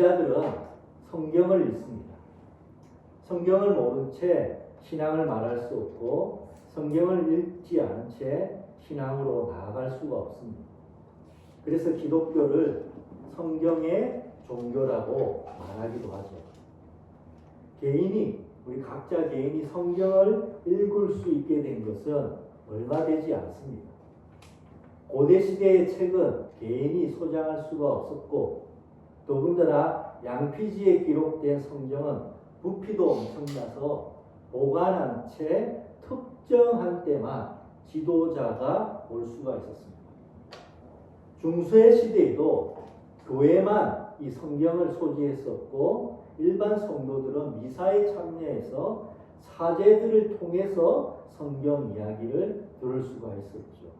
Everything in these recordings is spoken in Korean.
인자들은 성경을 읽습니다. 성경을 모른 채 신앙을 말할 수 없고 성경을 읽지 않은 채 신앙으로 나아갈 수가 없습니다. 그래서 기독교를 성경의 종교라고 말하기도 하죠. 개인이 우리 각자 개인이 성경을 읽을 수 있게 된 것은 얼마 되지 않습니다. 고대 시대의 책은 개인이 소장할 수가 없었고 더군다나 양피지에 기록된 성경은 부피도 엄청나서 보관한 채 특정한 때만 지도자가 올 수가 있었습니다. 중세 시대에도 교회만 이 성경을 소지했었고 일반 성도들은 미사에 참여해서 사제들을 통해서 성경 이야기를 들을 수가 있었죠.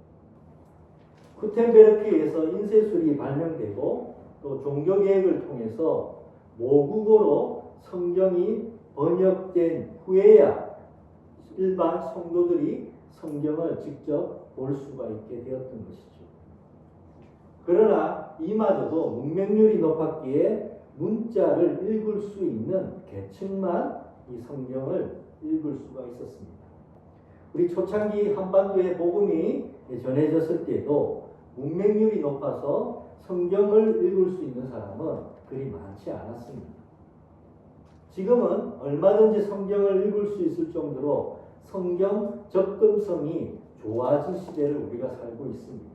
쿠텐베르크에서 인쇄술이 발명되고 또 종교개혁을 통해서 모국어로 성경이 번역된 후에야 일반 성도들이 성경을 직접 볼 수가 있게 되었던 것이죠. 그러나 이마저도 문명률이 높았기에 문자를 읽을 수 있는 계층만 이 성경을 읽을 수가 있었습니다. 우리 초창기 한반도의 복음이 전해졌을 때도 문맹률이 높아서 성경을 읽을 수 있는 사람은 그리 많지 않았습니다. 지금은 얼마든지 성경을 읽을 수 있을 정도로 성경 접근성이 좋아진 시대를 우리가 살고 있습니다.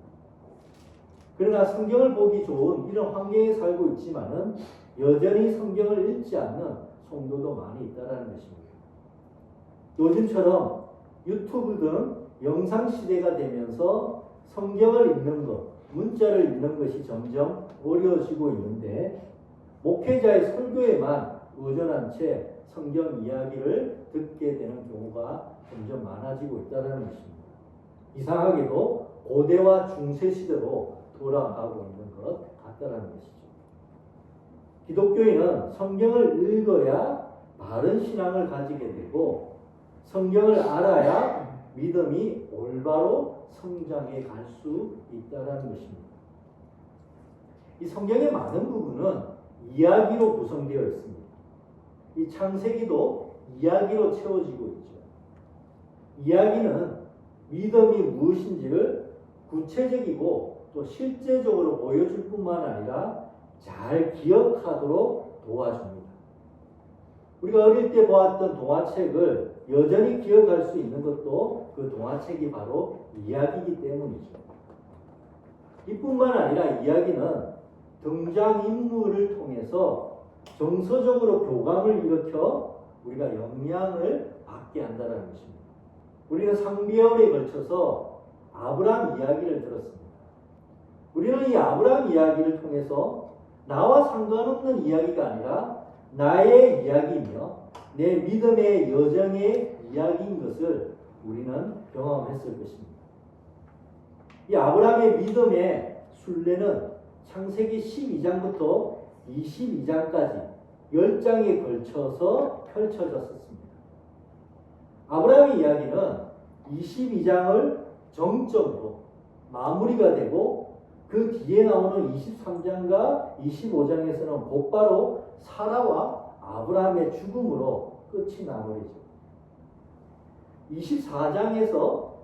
그러나 성경을 보기 좋은 이런 환경에 살고 있지만은 여전히 성경을 읽지 않는 성도도 많이 있다는 것입니다. 요즘처럼 유튜브 등 영상 시대가 되면서 성경을 읽는 것, 문자를 읽는 것이 점점 어려워지고 있는데 목회자의 설교에만 의존한 채 성경 이야기를 듣게 되는 경우가 점점 많아지고 있다는 것입니다. 이상하게도 고대와 중세 시대로 돌아가고 있는 것 같다는 것이죠. 기독교인은 성경을 읽어야 바른 신앙을 가지게 되고 성경을 알아야 믿음이 올바로 성장해 갈 수 있다는 것입니다. 이 성경의 많은 부분은 이야기로 구성되어 있습니다. 이 창세기도 이야기로 채워지고 있죠. 이야기는 믿음이 무엇인지를 구체적이고 또 실제적으로 보여줄 뿐만 아니라 잘 기억하도록 도와줍니다. 우리가 어릴 때 보았던 동화책을 여전히 기억할 수 있는 것도 그 동화책이 바로 이야기이기 때문이죠. 이뿐만 아니라 이야기는 등장인물을 통해서 정서적으로 교감을 일으켜 우리가 영향을 받게 한다는 것입니다. 우리는 상비월에 걸쳐서 아브라함 이야기를 들었습니다. 우리는 이 아브라함 이야기를 통해서 나와 상관없는 이야기가 아니라 나의 이야기이며 내 믿음의 여정의 이야기인 것을 우리는 경험했을 것입니다. 이 아브라함의 믿음의 순례는 창세기 12장부터 22장까지 10장에 걸쳐서 펼쳐졌습니다. 아브라함의 이야기는 22장을 정점으로 마무리가 되고 그 뒤에 나오는 23장과 25장에서는 곧바로 사라와 아브라함의 죽음으로 끝이 나버리죠. 24장에서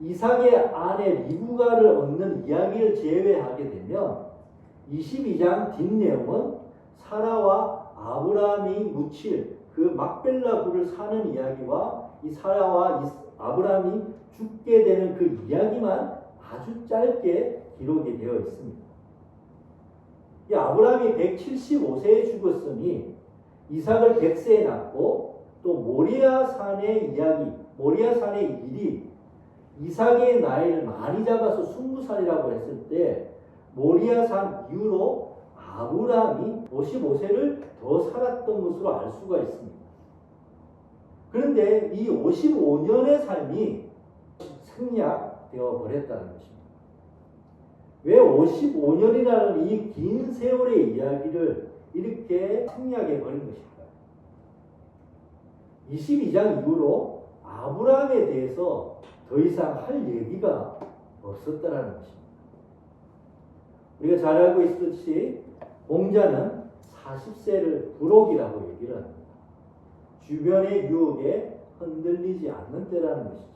이삭의 아내 리브가를 얻는 이야기를 제외하게 되면 22장 뒷내용은 사라와 아브라함이 묻힐 그 막벨라 굴을 사는 이야기와 이 사라와 아브라함이 죽게 되는 그 이야기만 아주 짧게 기록이 되어 있습니다. 이 아브라함이 175세에 죽었으니 이삭을 100세에 낳고 또 모리아 산의 이야기, 모리아 산의 일이 이삭의 나이를 많이 잡아서 20살이라고 했을 때 모리아산 이후로 아브라함이 55세를 더 살았던 것으로 알 수가 있습니다. 그런데 이 55년의 삶이 생략되어 버렸다는 것입니다. 왜 55년이라는 이 긴 세월의 이야기를 이렇게 생략해 버린 것일까요? 22장 이후로 아브라함에 대해서 더 이상 할 얘기가 없었다라는 것입니다. 우리가 잘 알고 있듯이 공자는 40세를 불옥이라고 얘기를 합니다. 주변의 유혹에 흔들리지 않는 때라는 것이죠.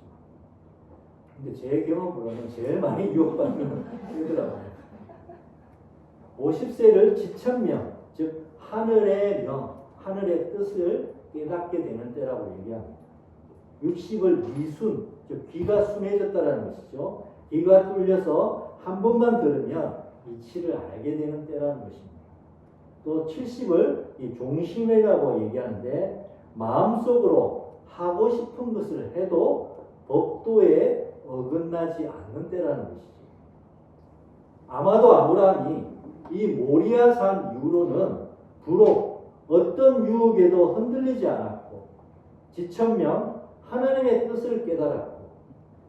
근데 제 경험으로는 제일 많이 유혹받는 때더라고요. 50세를 지천명, 즉 하늘의 명, 하늘의 뜻을 깨닫게 되는 때라고 얘기합니다. 60을 미순, 즉 귀가 순해졌다는 것이죠. 귀가 뚫려서 한 번만 들으면 이치를 알게 되는 때라는 것입니다. 또 70을 이 종심이라고 얘기하는데 마음속으로 하고 싶은 것을 해도 법도에 어긋나지 않는 때라는 것이죠. 아마도 아브라함이 이 모리아산 이후로는 부록 어떤 유혹에도 흔들리지 않았고 지천명 하나님의 뜻을 깨달았고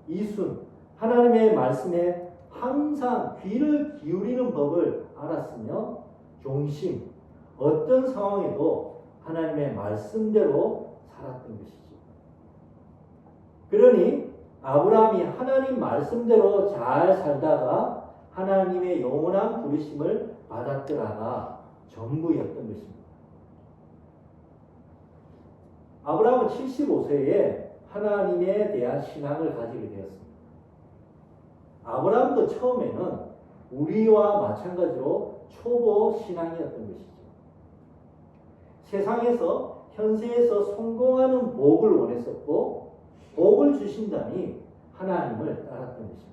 이순 하나님의 말씀에 항상 귀를 기울이는 법을 알았으며 종심 어떤 상황에도 하나님의 말씀대로 살았던 것이죠. 그러니 아브라함이 하나님 말씀대로 잘 살다가 하나님의 영원한 부르심을 받았더라가 전부였던 것입니다. 아브라함은 75세에 하나님에 대한 신앙을 가지게 되었습니다. 아브라함도 처음에는 우리와 마찬가지로 초보 신앙이었던 것이죠. 세상에서 현세에서 성공하는 복을 원했었고 복을 주신다니 하나님을 따랐던 것입니다.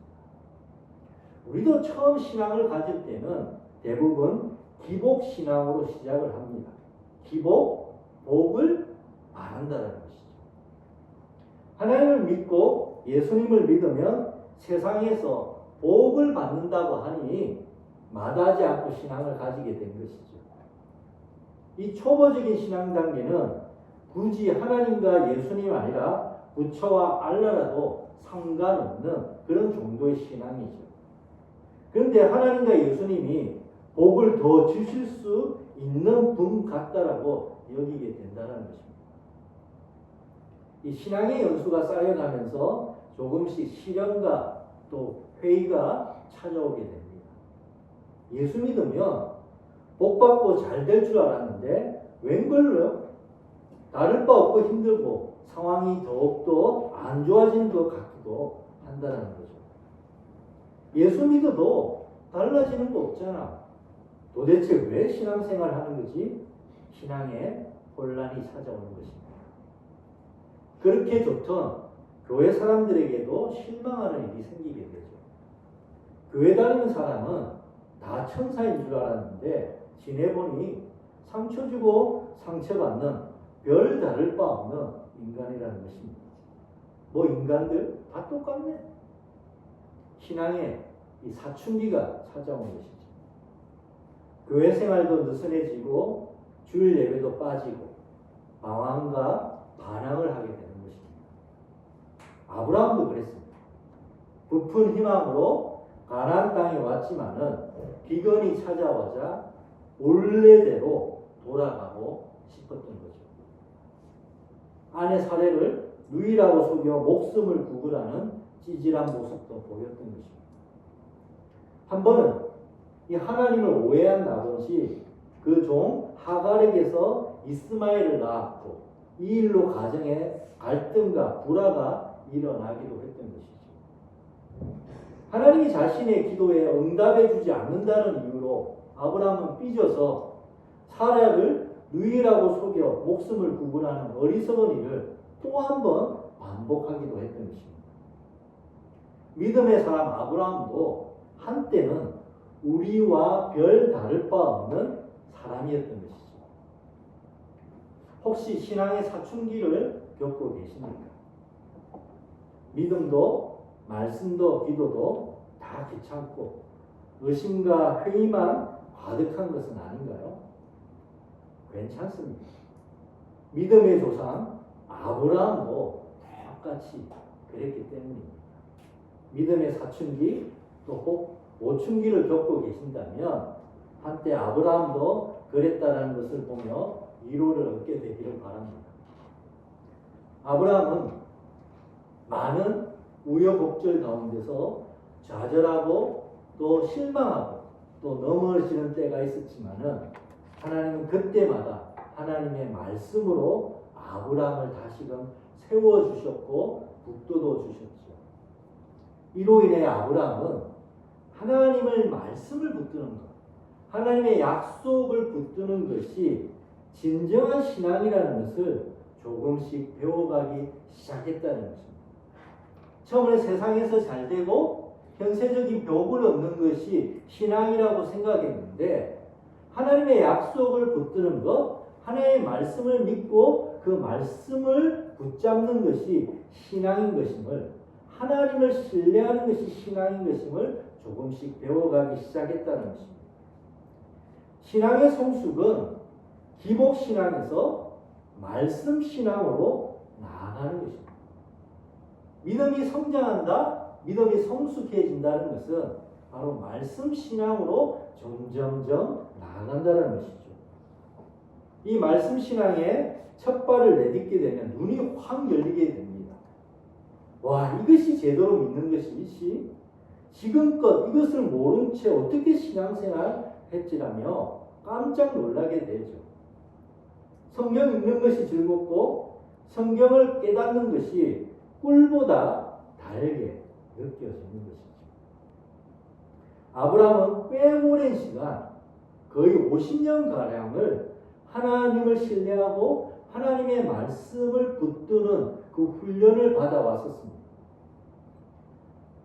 우리도 처음 신앙을 가질 때는 대부분 기복 신앙으로 시작을 합니다. 기복, 복을 바란다는 것이죠. 하나님을 믿고 예수님을 믿으면 세상에서 복을 받는다고 하니 마다하지 않고 신앙을 가지게 된 것이죠. 이 초보적인 신앙 단계는 굳이 하나님과 예수님 아니라 부처와 알라라도 상관없는 그런 정도의 신앙이죠. 그런데 하나님과 예수님이 복을 더 주실 수 있는 분 같다라고 여기게 된다는 것입니다. 이 신앙의 연수가 쌓여가면서 조금씩 시련과 또 회의가 찾아오게 됩니다. 예수 믿으면 복 받고 잘 될 줄 알았는데 웬걸요? 다를 바 없고 힘들고 상황이 더욱더 안 좋아지는 것 같기도 한다는 거죠. 예수 믿어도 달라지는 거 없잖아. 도대체 왜 신앙생활 하는 거지? 신앙에 혼란이 찾아오는 것입니다. 그렇게 좋던 교회 사람들에게도 실망하는 일이 생기게 되죠. 교회 다니는 사람은 다 천사인 줄 알았는데 지내보니 상처 주고 상처받는 별 다를 바 없는 인간이라는 것입니다. 뭐 인간들 다 똑같네. 신앙에 이 사춘기가 찾아오는 것이죠. 교회 생활도 느슨해지고 주일 예배도 빠지고 방황과 반항을 하게 것입니다. 아브라함도 그랬습니다. 부푼 희망으로 가나안 땅에 왔지만은 비건이 찾아와자 원래대로 돌아가고 싶었던 거죠. 아내 사례를 누이라고 속여 목숨을 구걸하는 찌질한 모습도 보였던 것입니다. 한 번은 이 하나님을 오해한 나봇이 그종 하갈에게서 이스마엘을 낳았고 이 일로 가정에 갈등과 불화가 일어나기도 했던 것이죠. 하나님이 자신의 기도에 응답해 주지 않는다는 이유로 아브라함은 삐져서 사라를 누이라고 속여 목숨을 구분하는 어리석은 일을 또 한 번 반복하기도 했던 것입니다. 믿음의 사람 아브라함도 한때는 우리와 별 다를 바 없는 사람이었던 것이죠. 혹시 신앙의 사춘기를 겪고 계십니까? 믿음도 말씀도 기도도 다 귀찮고 의심과 회의만 가득한 것은 아닌가요? 괜찮습니다. 믿음의 조상 아브라함도 똑같이 그랬기 때문입니다. 믿음의 사춘기 또 오춘기를 겪고 계신다면 한때 아브라함도 그랬다라는 것을 보며 위로를 얻게 되기를 바랍니다. 아브라함은 많은 우여곡절 가운데서 좌절하고 또 실망하고 또 넘어지는 때가 있었지만은 하나님은 그때마다 하나님의 말씀으로 아브라함을 다시금 세워 주셨고 북돋워 주셨죠. 이로 인해 아브라함은 하나님을 말씀을 붙드는 것, 하나님의 약속을 붙드는 것이 진정한 신앙이라는 것을 조금씩 배워가기 시작했다는 것입니다. 처음에 세상에서 잘 되고 현세적인 벽을 얻는 것이 신앙이라고 생각했는데 하나님의 약속을 붙드는 것, 하나님의 말씀을 믿고 그 말씀을 붙잡는 것이 신앙인 것임을 하나님을 신뢰하는 것이 신앙인 것임을 조금씩 배워가기 시작했다는 것입니다. 신앙의 성숙은 기복 신앙에서 말씀 신앙으로 나아가는 것입니다. 믿음이 성장한다, 믿음이 성숙해진다는 것은 바로 말씀 신앙으로 점점점 나아간다는 것이죠. 이 말씀 신앙에 첫 발을 내딛게 되면 눈이 확 열리게 됩니다. 와, 이것이 제대로 믿는 것이지. 지금껏 이것을 모른 채 어떻게 신앙생활 했지라며 깜짝 놀라게 되죠. 성경 읽는 것이 즐겁고 성경을 깨닫는 것이 꿀보다 달게 느껴지는 것이죠. 아브라함은 꽤 오랜 시간, 거의 50년 가량을 하나님을 신뢰하고 하나님의 말씀을 붙드는 그 훈련을 받아왔었습니다.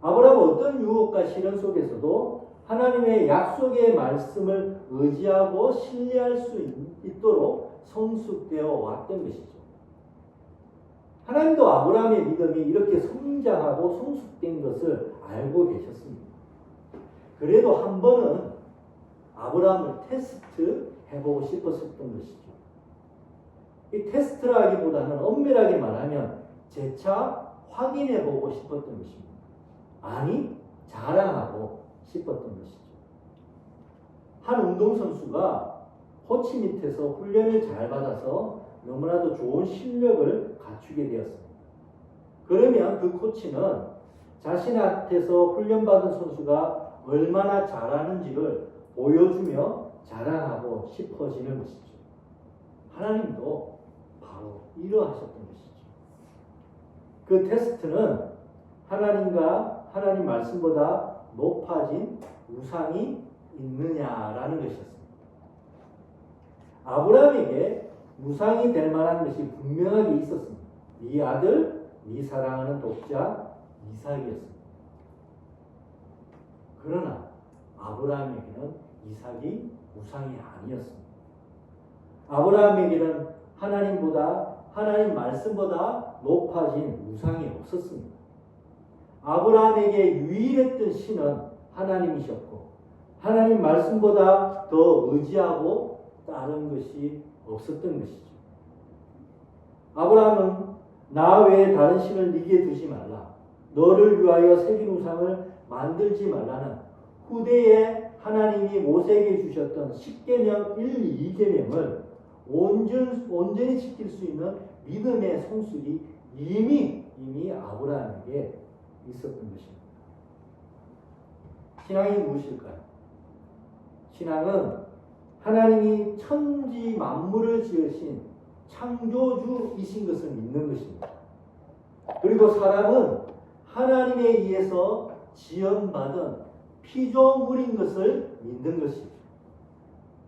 아브라함은 어떤 유혹과 시련 속에서도 하나님의 약속의 말씀을 의지하고 신뢰할 수 있도록 성숙되어 왔던 것이죠. 하나님도 아브라함의 믿음이 이렇게 성장하고 성숙된 것을 알고 계셨습니다. 그래도 한 번은 아브라함을 테스트 해보고 싶었었던 것이죠. 이 테스트라기보다는 엄밀하게 말하면 재차 확인해 보고 싶었던 것입니다. 아니, 자랑하고 싶었던 것이죠. 한 운동선수가 코치 밑에서 훈련을 잘 받아서 너무나도 좋은 실력을 갖추게 되었습니다. 그러면 그 코치는 자신한테서 훈련받은 선수가 얼마나 잘하는지를 보여주며 자랑하고 싶어지는 것이죠. 하나님도 바로 이러하셨던 것이죠. 그 테스트는 하나님과 하나님 말씀보다 높아진 우상이 있느냐라는 것이었습니다. 아브라함에게 우상이 될 만한 것이 분명하게 있었습니다. 네 아들, 네 사랑하는 독자 이삭이었습니다. 그러나 아브라함에게는 이삭이 우상이 아니었습니다. 아브라함에게는 하나님보다 하나님 말씀보다 높아진 우상이 없었습니다. 아브라함에게 유일했던 신은 하나님이셨고 하나님 말씀보다 더 의지하고 다른 것이 없었던 것이죠. 아브라함은 나 외에 다른 신을 네게 두지 말라. 너를 위하여 새긴 우상을 만들지 말라는 후대에 하나님이 모세에게 주셨던 10계명 1, 2계명을 온전, 온전히 지킬 수 있는 믿음의 성숙이 이미 이미 아브라함에게 있었던 것입니다. 신앙이 무엇일까요? 신앙은 하나님이 천지 만물을 지으신 창조주이신 것을 믿는 것입니다. 그리고 사람은 하나님에 의해서 지연받은 피조물인 것을 믿는 것이죠.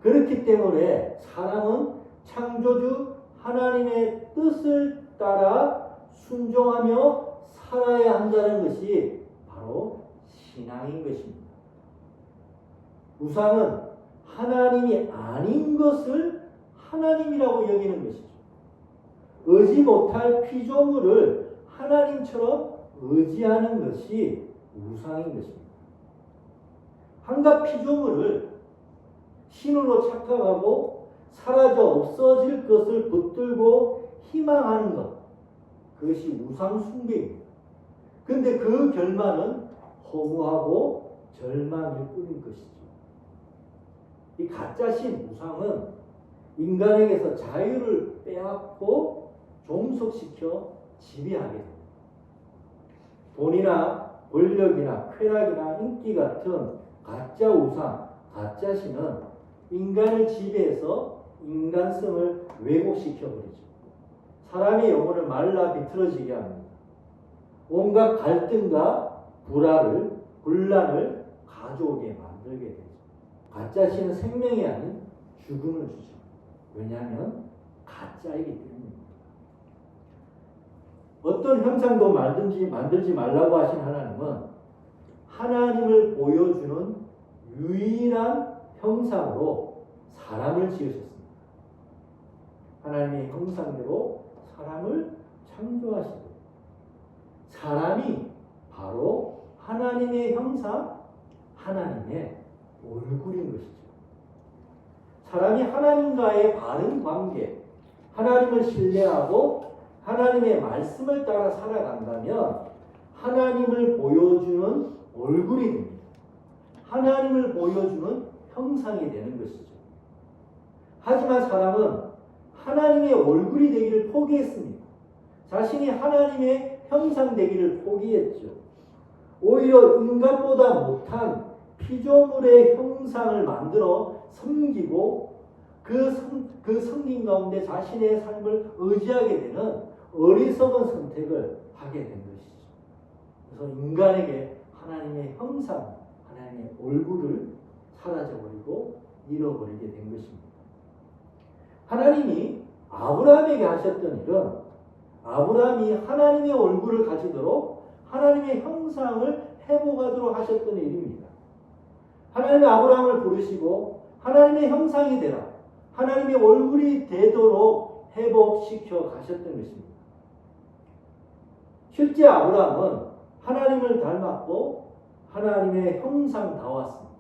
그렇기 때문에 사람은 창조주 하나님의 뜻을 따라 순종하며 살아야 한다는 것이 바로 신앙인 것입니다. 우상은 하나님이 아닌 것을 하나님이라고 여기는 것이죠. 의지 못할 피조물을 하나님처럼 의지하는 것이 우상인 것입니다. 한갖 피조물을 신으로 착각하고 사라져 없어질 것을 붙들고 희망하는 것. 그것이 우상 숭배입니다. 근데 그 결말은 허무하고 절망일 뿐인 것이죠. 이 가짜 신 우상은 인간에게서 자유를 빼앗고 종속시켜 지배하게 됩니다. 돈이나 권력이나 쾌락이나 인기 같은 가짜 우상, 가짜 신은 인간을 지배해서 인간성을 왜곡시켜 버리죠. 사람의 영혼을 말라 비틀어지게 합니다. 온갖 갈등과 불화를 분란을 가져오게 만들게 되죠. 가짜 신은 생명이 아닌 죽음을 주죠. 왜냐하면 가짜이기 때문입니다. 어떤 형상도 만들지, 만들지 말라고 하신 하나님은 하나님을 보여주는 유일한 형상으로 사람을 지으셨습니다. 하나님의 형상대로 사람을 창조하시고 사람이 바로 하나님의 형상, 하나님의 얼굴인 것이죠. 사람이 하나님과의 바른 관계, 하나님을 신뢰하고 하나님의 말씀을 따라 살아간다면 하나님을 보여주는 얼굴이 됩니다. 하나님을 보여주는 형상이 되는 것이죠. 하지만 사람은 하나님의 얼굴이 되기를 포기했습니다. 자신이 하나님의 형상 되기를 포기했죠. 오히려 인간보다 못한 피조물의 형상을 만들어 섬기고 그, 성, 그 성긴 가운데 자신의 삶을 의지하게 되는 어리석은 선택을 하게 된 것이죠. 그래서 인간에게 하나님의 형상, 하나님의 얼굴을 사라져버리고 잃어버리게 된 것입니다. 하나님이 아브라함에게 하셨던 일은 아브라함이 하나님의 얼굴을 가지도록 하나님의 형상을 회복하도록 하셨던 일입니다. 하나님의 아브라함을 부르시고 하나님의 형상이 되라. 하나님의 얼굴이 되도록 회복시켜 가셨던 것입니다. 실제 아브라함은 하나님을 닮았고 하나님의 형상다웠습니다.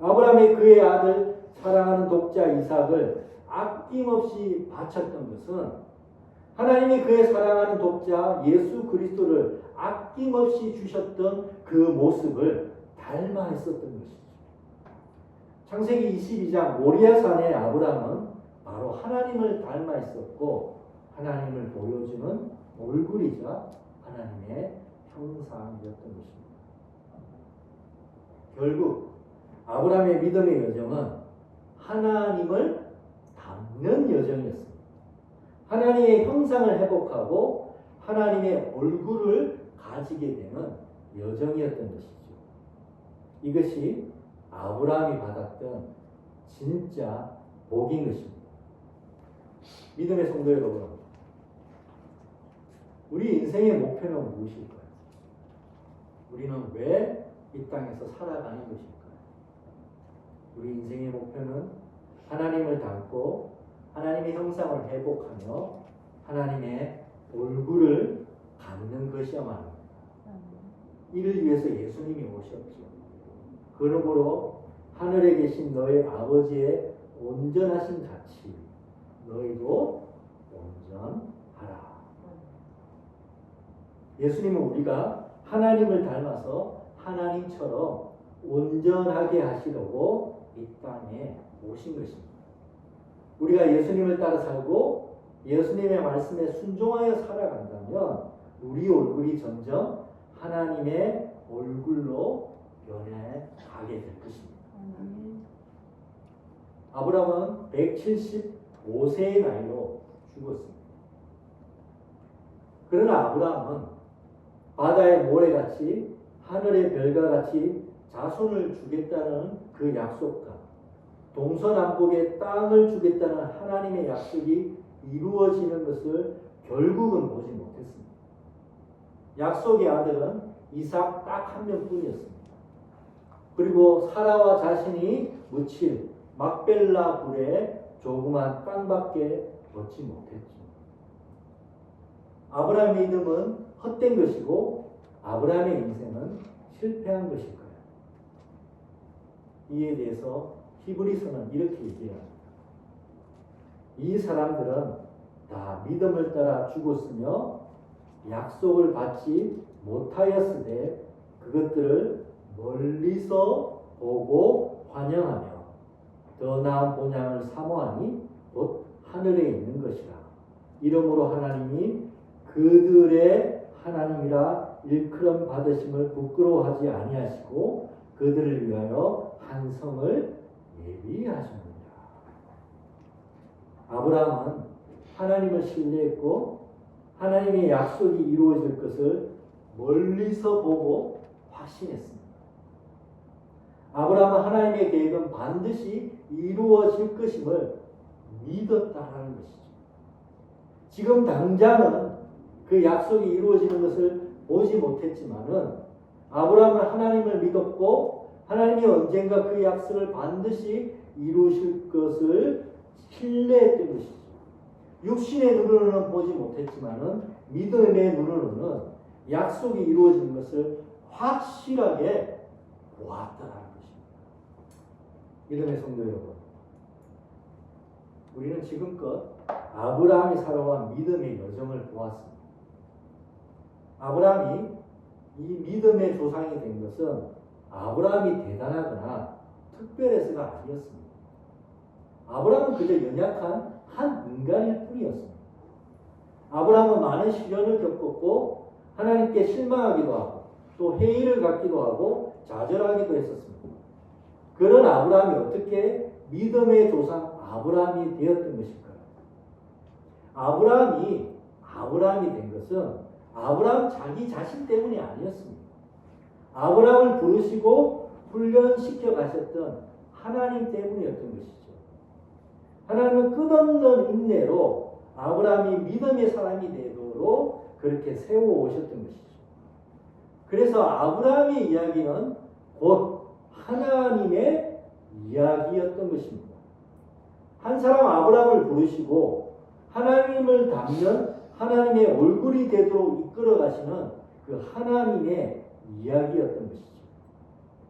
아브라함이 그의 아들 사랑하는 독자 이삭을 아낌없이 바쳤던 것은 하나님이 그의 사랑하는 독자 예수 그리스도를 아낌없이 주셨던 그 모습을 닮아 했었던 것이죠. 창세기 22장 모리아산의 아브라함은 바로 하나님을 닮아 있었고 하나님을 보여주는 얼굴이자 하나님의 형상이었던 것입니다. 결국 아브라함의 믿음의 여정은 하나님을 닮는 여정이었습니다. 하나님의 형상을 회복하고 하나님의 얼굴을 가지게 되는 여정이었던 것이죠. 이것이 아브라함이 받았던 진짜 복인 것입니다. 믿음의 성도 여러분, 우리 인생의 목표는 무엇일까요? 우리는 왜 이 땅에서 살아가는 것일까요? 우리 인생의 목표는 하나님을 닮고 하나님의 형상을 회복하며 하나님의 얼굴을 갖는 것이야말로 이를 위해서 예수님이 오셨죠. 그러므로 하늘에 계신 너의 아버지의 온전하신 가치 너희도 온전하라. 예수님은 우리가 하나님을 닮아서 하나님처럼 온전하게 하시려고 이 땅에 오신 것입니다. 우리가 예수님을 따라 살고 예수님의 말씀에 순종하여 살아간다면 우리 얼굴이 점점 하나님의 얼굴로 변해가게 될 것입니다. 아브라함은 175세의 나이로 죽었습니다. 그러나 아브라함은 바다의 모래같이 하늘의 별과 같이 자손을 주겠다는 그 약속과 동서남북의 땅을 주겠다는 하나님의 약속이 이루어지는 것을 결국은 보지 못했습니다. 약속의 아들은 이삭 딱 한 명뿐이었습니다. 그리고 사라와 자신이 묻힐 막벨라 불에 조그만 땅밖에 얻지 못했죠. 아브라함의 믿음은 헛된 것이고 아브라함의 인생은 실패한 것일 거예요. 이에 대해서 히브리서는 이렇게 얘기합니다. 이 사람들은 다 믿음을 따라 죽었으며 약속을 받지 못하였으되 그것들을 멀리서 보고 환영하며 더 나은 본향을 사모하니 곧 하늘에 있는 것이라. 이러므로 하나님이 그들의 하나님이라 일컬음 받으심을 부끄러워하지 아니하시고 그들을 위하여 한 성을 예비하십니다. 아브라함은 하나님을 신뢰했고 하나님의 약속이 이루어질 것을 멀리서 보고 확신했습니다. 아브라함은 하나님의 계획은 반드시 이루어질 것임을 믿었다라는 것이죠. 지금 당장은 그 약속이 이루어지는 것을 보지 못했지만은 아브라함은 하나님을 믿었고 하나님이 언젠가 그 약속을 반드시 이루실 것을 신뢰했던 것이죠. 육신의 눈으로는 보지 못했지만은 믿음의 눈으로는 약속이 이루어지는 것을 확실하게 보았다라는. 믿음의 성도 여러분, 우리는 지금껏 아브라함이 살아온 믿음의 여정을 보았습니다. 아브라함이 이 믿음의 조상이 된 것은 아브라함이 대단하거나 특별해서가 아니었습니다. 아브라함은 그저 연약한 한 인간일 뿐이었습니다. 아브라함은 많은 시련을 겪었고 하나님께 실망하기도 하고 또 회의를 갖기도 하고 좌절하기도 했었습니다. 그런 아브라함이 어떻게 믿음의 조상 아브라함이 되었던 것일까요? 아브라함이 아브라함이 된 것은 아브라함 자기 자신 때문이 아니었습니다. 아브라함을 부르시고 훈련시켜 가셨던 하나님 때문이었던 것이죠. 하나님은 끝없는 인내로 아브라함이 믿음의 사람이 되도록 그렇게 세워 오셨던 것이죠. 그래서 아브라함의 이야기는 곧 하나님의 이야기였던 것입니다. 한 사람 아브라함을 부르시고 하나님을 닮는 하나님의 얼굴이 되도록 이끌어 가시는 그 하나님의 이야기였던 것이죠.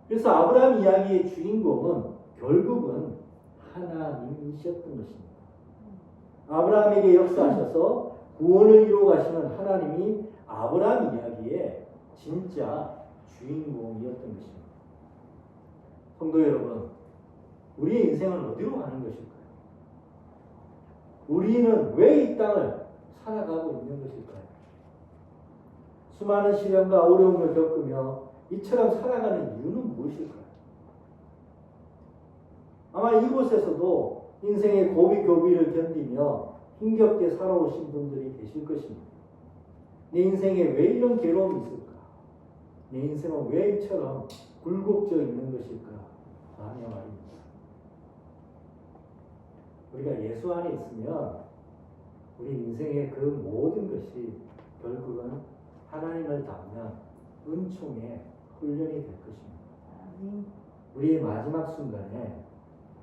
그래서 아브라함 이야기의 주인공은 결국은 하나님이셨던 것입니다. 아브라함에게 역사하셔서 구원을 이루어 가시는 하나님이 아브라함 이야기의 진짜 주인공이었던 것입니다. 성도 여러분, 우리의 인생은 어디로 가는 것일까요? 우리는 왜 이 땅을 살아가고 있는 것일까요? 수많은 시련과 어려움을 겪으며 이처럼 살아가는 이유는 무엇일까요? 아마 이곳에서도 인생의 고비 교비를 견디며 힘겹게 살아오신 분들이 계실 것입니다. 내 인생에 왜 이런 괴로움이 있을까? 내 인생은 왜 이처럼 굴곡져 있는 것일까? 라며 말입니다. 우리가 예수 안에 있으면 우리 인생의 그 모든 것이 결국은 하나님을 닮는 은총의 훈련이 될 것입니다. 우리의 마지막 순간에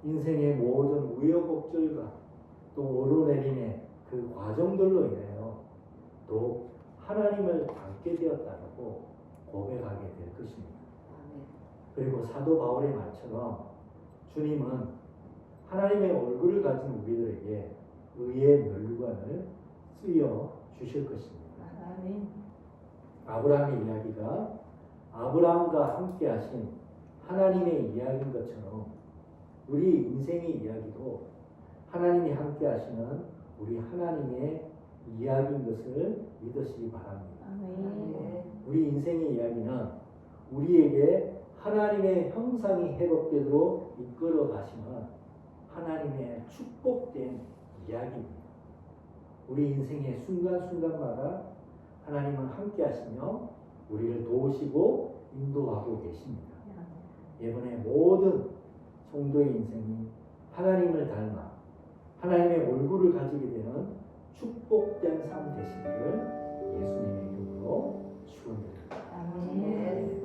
인생의 모든 우여곡절과 또 오르내림의 그 과정들로 인하여 또 하나님을 닮게 되었다고 고백하게 될 것입니다. 그리고 사도 바울의 말처럼 주님은 하나님의 얼굴을 가진 우리들에게 의의 멸관을 쓰여 주실 것입니다. 아브라함의 이야기가 아브라함과 함께 하신 하나님의 이야기인 것처럼 우리 인생의 이야기도 하나님이 함께 하시는 우리 하나님의 이야기인 것을 믿으시기 바랍니다. 우리 인생의 이야기는 우리에게 하나님의 형상이 회복되도록 이끌어 가시는 하나님의 축복된 이야기입니다. 우리 인생의 순간순간마다 하나님은 함께 하시며 우리를 도우시고 인도하고 계십니다. 이번에 모든 성도의 인생이 하나님을 닮아 하나님의 얼굴을 가지게 되는 축복된 삶 되시기를 예수님의 이름으로 축원드립니다.